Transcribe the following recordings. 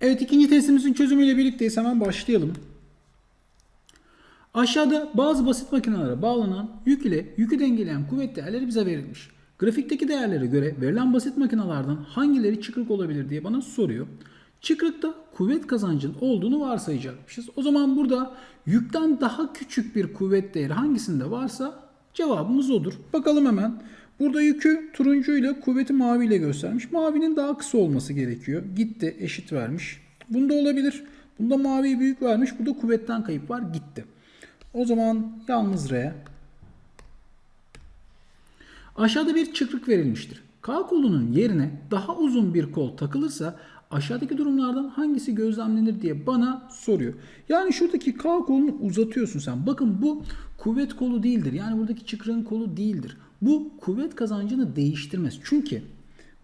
Evet ikinci testimizin çözümüyle birlikteyiz. Hemen başlayalım. Aşağıda bazı basit makinelere bağlanan yük ile yükü dengeleyen kuvvet değerleri bize verilmiş. Grafikteki değerlere göre verilen basit makinelerden hangileri çıkrık olabilir diye bana soruyor. Çıkrıkta kuvvet kazancın olduğunu varsayacakmışız. O zaman burada yükten daha küçük bir kuvvet değeri hangisinde varsa cevabımız odur. Bakalım hemen. Burada yükü turuncu ile kuvveti mavi ile göstermiş. Mavinin daha kısa olması gerekiyor. Gitti eşit vermiş. Bunda olabilir. Bunda mavi büyük vermiş. Burada kuvvetten kayıp var. Gitti. O zaman yalnız R. Aşağıda bir çıkrık verilmiştir. K kolunun yerine daha uzun bir kol takılırsa aşağıdaki durumlardan hangisi gözlemlenir diye bana soruyor. Yani şuradaki K kolunu uzatıyorsun sen. Bakın bu kuvvet kolu değildir. Yani buradaki çıkrığın kolu değildir. Bu kuvvet kazancını değiştirmez. Çünkü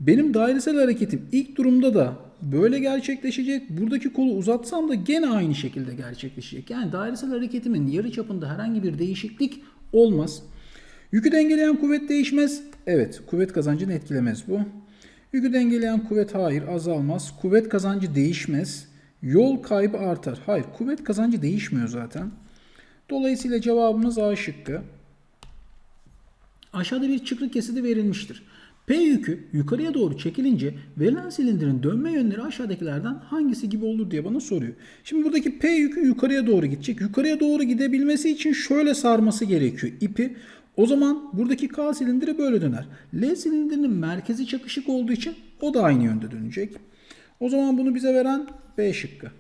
benim dairesel hareketim ilk durumda da böyle gerçekleşecek. Buradaki kolu uzatsam da gene aynı şekilde gerçekleşecek. Yani dairesel hareketimin yarı çapında herhangi bir değişiklik olmaz. Yükü dengeleyen kuvvet değişmez. Evet, kuvvet kazancını etkilemez bu. Yükü dengeleyen kuvvet hayır azalmaz. Kuvvet kazancı değişmez. Yol kaybı artar. Hayır, kuvvet kazancı değişmiyor zaten. Dolayısıyla cevabımız A şıkkı. Aşağıda bir çıkrık kesidi verilmiştir. P yükü yukarıya doğru çekilince verilen silindirin dönme yönleri aşağıdakilerden hangisi gibi olur diye bana soruyor. Şimdi buradaki P yükü yukarıya doğru gidecek. Yukarıya doğru gidebilmesi için şöyle sarması gerekiyor ipi. O zaman buradaki K silindiri böyle döner. L silindirinin merkezi çakışık olduğu için o da aynı yönde dönecek. O zaman bunu bize veren B şıkkı.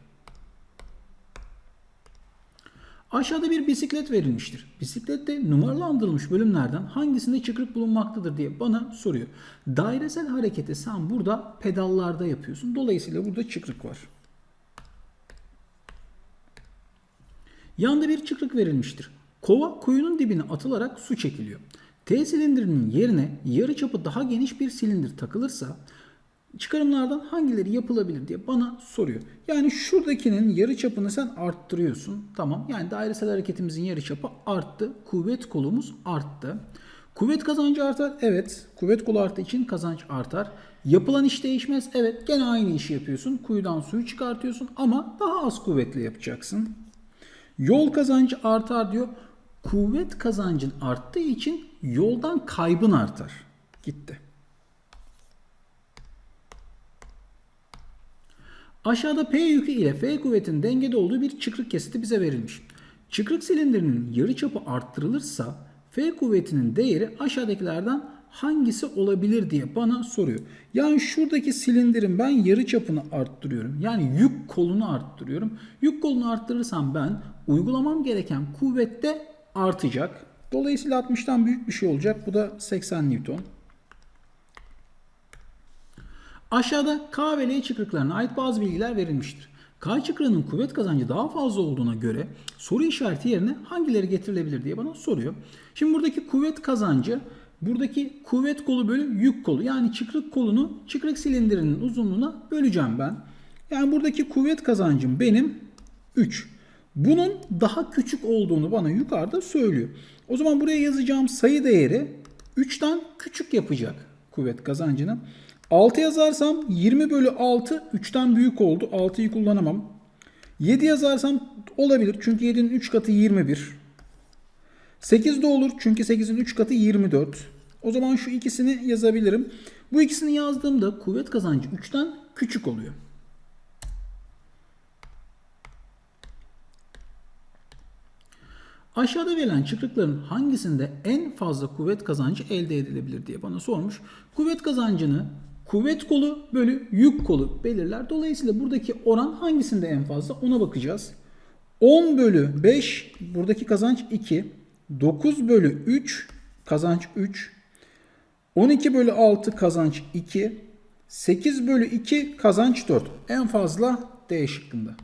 Aşağıda bir bisiklet verilmiştir. Bisiklette numaralandırılmış bölümlerden hangisinde çıkrık bulunmaktadır diye bana soruyor. Dairesel hareketi sen burada pedallarda yapıyorsun. Dolayısıyla burada çıkrık var. Yanda bir çıkrık verilmiştir. Kova kuyunun dibine atılarak su çekiliyor. T silindirinin yerine yarı çapı daha geniş bir silindir takılırsa çıkarımlardan hangileri yapılabilir diye bana soruyor. Yani şuradakinin yarı çapını sen arttırıyorsun. Tamam. Yani dairesel hareketimizin yarı çapı arttı. Kuvvet kolumuz arttı. Kuvvet kazancı artar. Evet. Kuvvet kolu arttığı için kazanç artar. Yapılan iş değişmez. Evet. Gene aynı işi yapıyorsun. Kuyudan suyu çıkartıyorsun ama daha az kuvvetle yapacaksın. Yol kazancı artar diyor. Kuvvet kazancın arttığı için yoldan kaybın artar. Gitti. Aşağıda P yükü ile F kuvvetinin dengede olduğu bir çıkrık kesiti bize verilmiş. Çıkrık silindirinin yarıçapı arttırılırsa F kuvvetinin değeri aşağıdakilerden hangisi olabilir diye bana soruyor. Yani şuradaki silindirin ben yarıçapını arttırıyorum. Yani yük kolunu arttırıyorum. Yük kolunu arttırırsam ben uygulamam gereken kuvvette artacak. Dolayısıyla 60'tan büyük bir şey olacak. Bu da 80 Newton. Aşağıda K ve L çıkrıklarına ait bazı bilgiler verilmiştir. K çıkrığının kuvvet kazancı daha fazla olduğuna göre soru işareti yerine hangileri getirilebilir diye bana soruyor. Şimdi buradaki kuvvet kazancı buradaki kuvvet kolu bölü yük kolu yani çıkrık kolunu çıkrık silindirinin uzunluğuna böleceğim ben. Yani buradaki kuvvet kazancım benim 3. Bunun daha küçük olduğunu bana yukarıda söylüyor. O zaman buraya yazacağım sayı değeri 3'ten küçük yapacak kuvvet kazancını. 6 yazarsam 20 bölü 6 3'ten büyük oldu. 6'yı kullanamam. 7 yazarsam olabilir. Çünkü 7'nin 3 katı 21. 8 de olur. Çünkü 8'in 3 katı 24. O zaman şu ikisini yazabilirim. Bu ikisini yazdığımda kuvvet kazancı 3'ten küçük oluyor. Aşağıda verilen çıkrıkların hangisinde en fazla kuvvet kazancı elde edilebilir diye bana sormuş. Kuvvet kazancını kuvvet kolu bölü yük kolu belirler. Dolayısıyla buradaki oran hangisinde en fazla ona bakacağız. 10 bölü 5 buradaki kazanç 2. 9 bölü 3 kazanç 3. 12 bölü 6 kazanç 2. 8 bölü 2 kazanç 4. En fazla D şıkkında.